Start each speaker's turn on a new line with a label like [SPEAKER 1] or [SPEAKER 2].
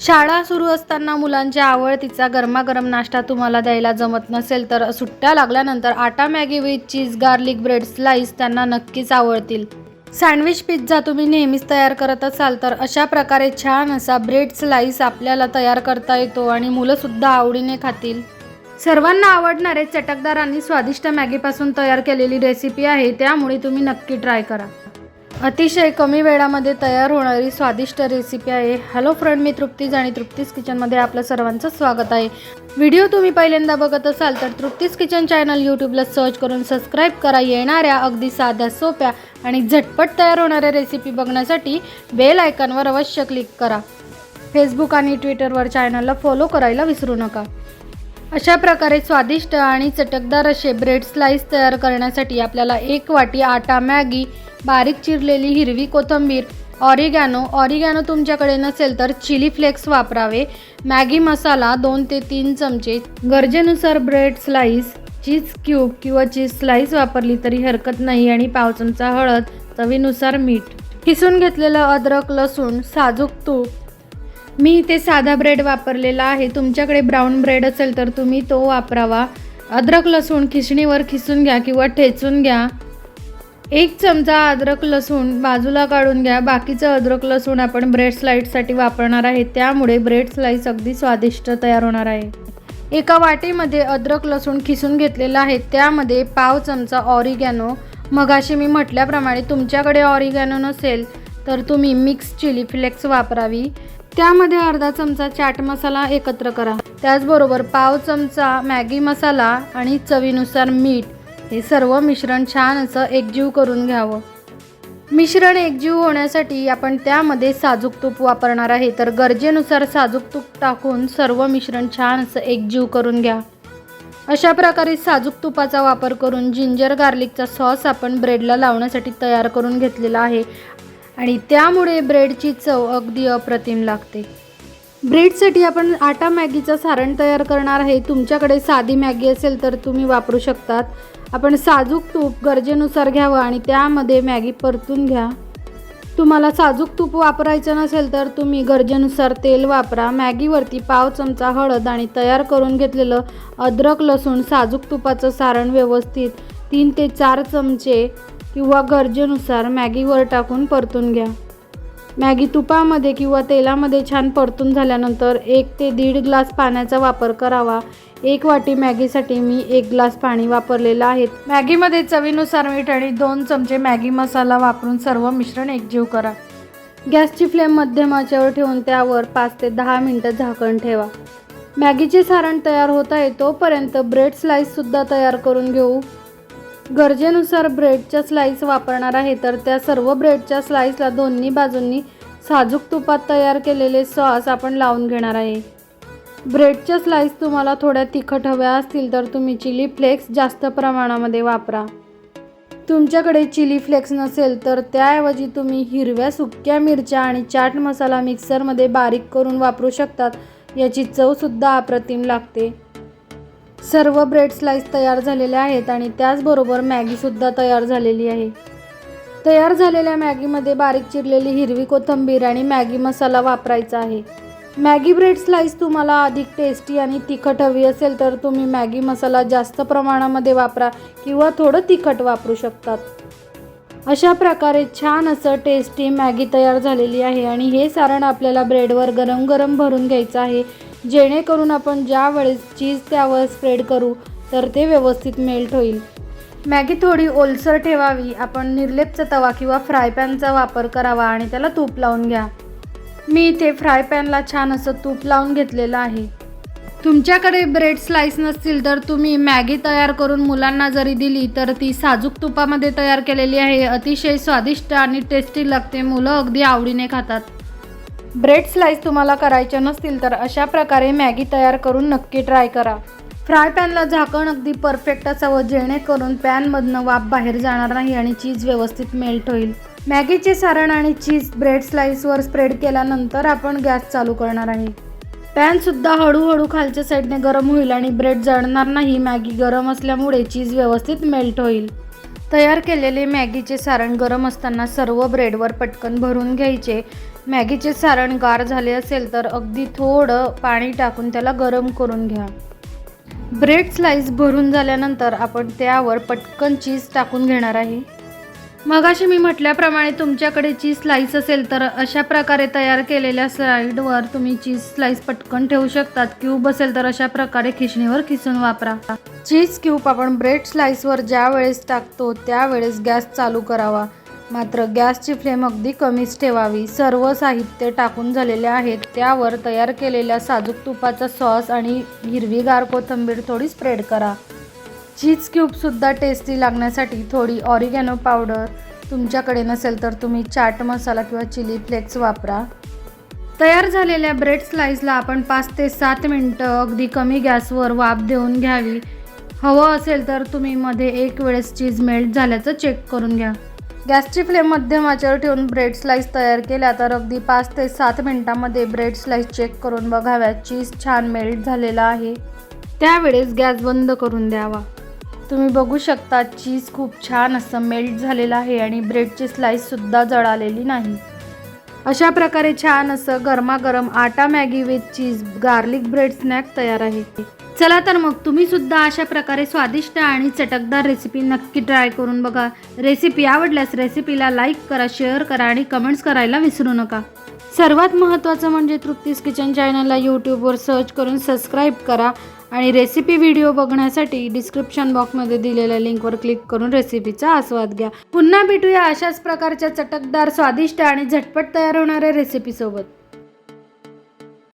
[SPEAKER 1] शाळा सुरू असताना मुलांच्या आवडतीचा गरमागरम नाश्ता तुम्हाला द्यायला जमत नसेल तर सुट्ट्या लागल्यानंतर आटा Maggi with cheese garlic bread slice त्यांना नक्कीच आवडतील. सँडविच पिझ्झा तुम्ही नेहमीच तयार करत असाल तर अशा प्रकारे छान असा ब्रेड स्लाईस आपल्याला तयार करता येतो आणि मुलंसुद्धा आवडीने खातील. सर्वांना आवडणारे चटकदार आणि स्वादिष्ट मॅगीपासून तयार केलेली रेसिपी आहे त्यामुळे तुम्ही नक्की ट्राय करा. अतिशय कमी वेळामध्ये तयार होणारी स्वादिष्ट रेसिपी आहे. हॅलो फ्रेंड मी तृप्तीज आणि तृप्तीज किचनमध्ये आपलं सर्वांचं स्वागत आहे. व्हिडिओ तुम्ही पहिल्यांदा बघत असाल तर तृप्तीज किचन चॅनल यूट्यूबला सर्च करून सबस्क्राईब करा. येणाऱ्या अगदी साध्या सोप्या आणि झटपट तयार होणाऱ्या रेसिपी बघण्यासाठी बेल आयकॉनवर अवश्य क्लिक करा. फेसबुक आणि ट्विटरवर चॅनलला फॉलो करायला विसरू नका. अशा प्रकारे स्वादिष्ट आणि चटकदार असे ब्रेड स्लाइस तयार करण्यासाठी आपल्याला एक वाटी आटा मॅगी बारीक चिरलेली हिरवी कोथिंबीर ऑरिगॅनो. ऑरिगॅनो तुमच्याकडे नसेल तर चिली फ्लेक्स वापरावे. मॅगी मसाला दोन ते तीन चमचे. गरजेनुसार ब्रेड स्लाईस चीज क्यूब किंवा चीज स्लाईस वापरली तरी हरकत नाही आणि पाव चमचा हळद चवीनुसार मीठ. किसून घेतलेलं अद्रक लसूण साजूक तूप. मी इथे साधा ब्रेड वापरलेला आहे. तुमच्याकडे ब्राऊन ब्रेड असेल तर तुम्ही तो वापरावा. अद्रक लसूण खिसणीवर खिसून घ्या किंवा ठेचून घ्या. एक चमचा अद्रक लसूण बाजूला काढून घ्या. बाकीचं अद्रक लसूण आपण ब्रेड स्लाईडसाठी वापरणार आहे. त्यामुळे ब्रेड स्लाईस अगदी स्वादिष्ट तयार होणार आहे. एका वाटीमध्ये अद्रक लसूण खिसून घेतलेलं आहे. त्यामध्ये पाव चमचा ऑरिगॅनो मगाशी मी म्हटल्याप्रमाणे तुमच्याकडे ऑरिगॅनो नसेल तर तुम्ही मिक्स चिली फ्लेक्स वापरावी. त्यामध्ये अर्धा चमचा चाट मसाला एकत्र करा. त्याचबरोबर पाव चमचा मॅगी मसाला आणि चवीनुसार मीठ हे सर्व मिश्रण छान असं एकजीव करून घ्यावं. मिश्रण एकजीव होण्यासाठी आपण त्यामध्ये साजूक तूप वापरणार आहे. तर गरजेनुसार साजूक तूप टाकून सर्व मिश्रण छान असं एकजीव करून घ्या. अशा प्रकारे साजूक तुपाचा वापर करून जिंजर गार्लिकचा सॉस आपण ब्रेडला लावण्यासाठी तयार करून घेतलेला आहे आणि त्यामुळे ब्रेडची चव अगदी अप्रतिम लागते. ब्रेडसाठी आपण आटा मॅगीचं सारण तयार करणार आहे. तुमच्याकडे साधी मॅगी असेल तर तुम्ही वापरू शकतात. आपण साजूक तूप गरजेनुसार घ्यावं आणि त्यामध्ये मॅगी परतून घ्या. तुम्हाला साजूक तूप वापरायचं नसेल तर तुम्ही गरजेनुसार तेल वापरा. मॅगीवरती पाव चमचा हळद आणि तयार करून घेतलेलं अद्रक लसूण साजूक तुपाचं सारण व्यवस्थित तीन ते चार चमचे किंवा गरजेनुसार मॅगीवर टाकून परतून घ्या. मॅगी तुपामध्ये किंवा तेलामध्ये छान परतून झाल्यानंतर एक ते दीड ग्लास पाण्याचा वापर करावा. एक वाटी मॅगीसाठी मी एक ग्लास पाणी वापरलेलं आहे. मॅगीमध्ये चवीनुसार मीठ आणि दोन चमचे मॅगी मसाला वापरून सर्व मिश्रण एकजीव करा. गॅसची फ्लेम मध्यम आचेवर ठेवून त्यावर पाच ते दहा मिनटं झाकण ठेवा. मॅगीचे सारण तयार होत आहे तोपर्यंत ब्रेड स्लाईससुद्धा तयार करून घेऊ. गरजेनुसार ब्रेडच्या स्लाईस वापरणार आहे. तर त्या सर्व ब्रेडच्या स्लाईसला दोन्ही बाजूंनी साजूक तुपात तयार केलेले सॉस आपण लावून घेणार आहे. ब्रेडच्या स्लाईस तुम्हाला थोड्या तिखट हव्या असतील तर तुम्ही चिली फ्लेक्स जास्त प्रमाणामध्ये वापरा. तुमच्याकडे चिली फ्लेक्स नसेल तर त्याऐवजी तुम्ही हिरव्या सुक्या मिरच्या आणि चाट मसाला मिक्सरमध्ये बारीक करून वापरू शकतात. याची चवसुद्धा अप्रतिम लागते. सर्व ब्रेड स्लाइस तयार झालेले आहेत आणि त्याचबरोबर मॅगीसुद्धा तयार झालेली आहे. तयार झालेल्या मॅगीमध्ये बारीक चिरलेली हिरवी कोथिंबीर आणि मॅगी मसाला वापरायचा आहे. मॅगी ब्रेड स्लाइस तुम्हाला अधिक टेस्टी आणि तिखट हवी असेल तर तुम्ही मॅगी मसाला जास्त प्रमाणामध्ये वापरा किंवा थोडं तिखट वापरू शकतात. अशा प्रकारे छान असं टेस्टी मॅगी तयार झालेली आहे आणि हे सारण आपल्याला ब्रेडवर गरम गरम भरून घ्यायचं आहे. जेणेकरून आपण ज्या वेळेस चीज त्यावर स्प्रेड करू तर ते व्यवस्थित मेल्ट होईल. मॅगी थोडी ओलसर ठेवावी. आपण निर्लेपचा तवा किंवा फ्राय पॅनचा वापर करावा आणि त्याला तूप लावून घ्या. मी इथे फ्राय पॅनला छान असं तूप लावून घेतलेलं आहे. तुमच्याकडे ब्रेड स्लाइस नसतील तर तुम्ही मॅगी तयार करून मुलांना जरी दिली तर ती साजूक तुपामध्ये तयार केलेली आहे. अतिशय स्वादिष्ट आणि टेस्टी लागते. मुलं अगदी आवडीने खातात. ब्रेड स्लाइस तुम्हाला करायच्या नसतील तर अशा प्रकारे मॅगी तयार करून नक्की ट्राय करा. फ्राय पॅनला झाकण अगदी परफेक्ट असावं जेणेकरून पॅनमधनं वाफ बाहेर जाणार नाही आणि चीज व्यवस्थित मेल्ट होईल. मॅगीचे सारण आणि चीज ब्रेड स्लाइसवर स्प्रेड केल्यानंतर आपण गॅस चालू करणार आहे. पॅनसुद्धा हळूहळू खालच्या साईडने गरम होईल आणि ब्रेड जळणार नाही मॅगी गरम असल्यामुळे चीज व्यवस्थित मेल्ट होईल. तयार केलेले मॅगीचे सारण गरम असताना सर्व ब्रेडवर पटकन भरून घ्यायचे. मॅगीचे सारण गार झाले असेल तर अगदी थोडं पाणी टाकून त्याला गरम करून घ्या. ब्रेड स्लाइस भरून झाल्यानंतर आपण त्यावर पटकन चीज टाकून घेणार आहे. मगाशी मी म्हटल्याप्रमाणे तुमच्याकडे चीज स्लाइस असेल तर अशा प्रकारे तयार केलेल्या स्लाईडवर तुम्ही चीज स्लाइस पटकन ठेवू शकतात. क्यूब असेल तर अशा प्रकारे खिचणीवर खिसून वापरा. चीज क्यूब आपण ब्रेड स्लाइसवर ज्या वेळेस टाकतो त्यावेळेस गॅस चालू करावा. मात्र गॅसची फ्लेम अगदी कमीच ठेवावी. सर्व साहित्य टाकून झालेले आहेत. त्यावर तयार केलेल्या साजूक तुपाचा सॉस आणि हिरवीगार कोथिंबीर थोडी स्प्रेड करा. चीज क्यूबसुद्धा टेस्टी लागण्यासाठी थोडी ऑरिगॅनो पावडर तुमच्याकडे नसेल तर तुम्ही चाट मसाला किंवा चिली फ्लेक्स वापरा. तयार झालेल्या ब्रेड स्लाइसला आपण पाच ते सात मिनटं अगदी कमी गॅसवर वाफ देऊन घ्यावी. हवं असेल तर तुम्ही मध्ये एक वेळेस चीज मेल्ट झाल्याचं चेक करून घ्या. गॅसची फ्लेम मध्यम आचेवर ठेवून ब्रेड स्लाइस तयार केल्या तर अगदी पाच ते सात मिनटामध्ये ब्रेड स्लाइस चेक करून बघाव्या चीज छान मेल्ट झालेला आहे. त्यावेळेस गॅस बंद करून द्यावा. तुम्ही बघू शकता चीज खूप छान असं मेल्ट झालेलं आहे आणि ब्रेडची स्लाईससुद्धा जळालेली नाही. अशा प्रकारे छान असं गरमागरम आटा Maggi with cheese garlic bread snack तयार आहे. चला तर मग तुम्ही सुद्धा अशा प्रकारे स्वादिष्ट आणि चटकदार रेसिपी नक्की ट्राय करून बघा. रेसिपी आवडल्यास रेसिपीला लाईक करा शेअर करा आणि कमेंट्स करायला विसरू नका. सर्वात महत्त्वाचं म्हणजे तृप्तीस किचन चॅनलला यूट्यूबवर सर्च करून सबस्क्राईब करा आणि रेसिपी व्हिडिओ बघण्यासाठी डिस्क्रिप्शन बॉक्समध्ये दिलेल्या लिंकवर क्लिक करून रेसिपीचा आस्वाद घ्या. पुन्हा भेटूया अशाच प्रकारच्या चटकदार स्वादिष्ट आणि झटपट तयार होणाऱ्या रेसिपीसोबत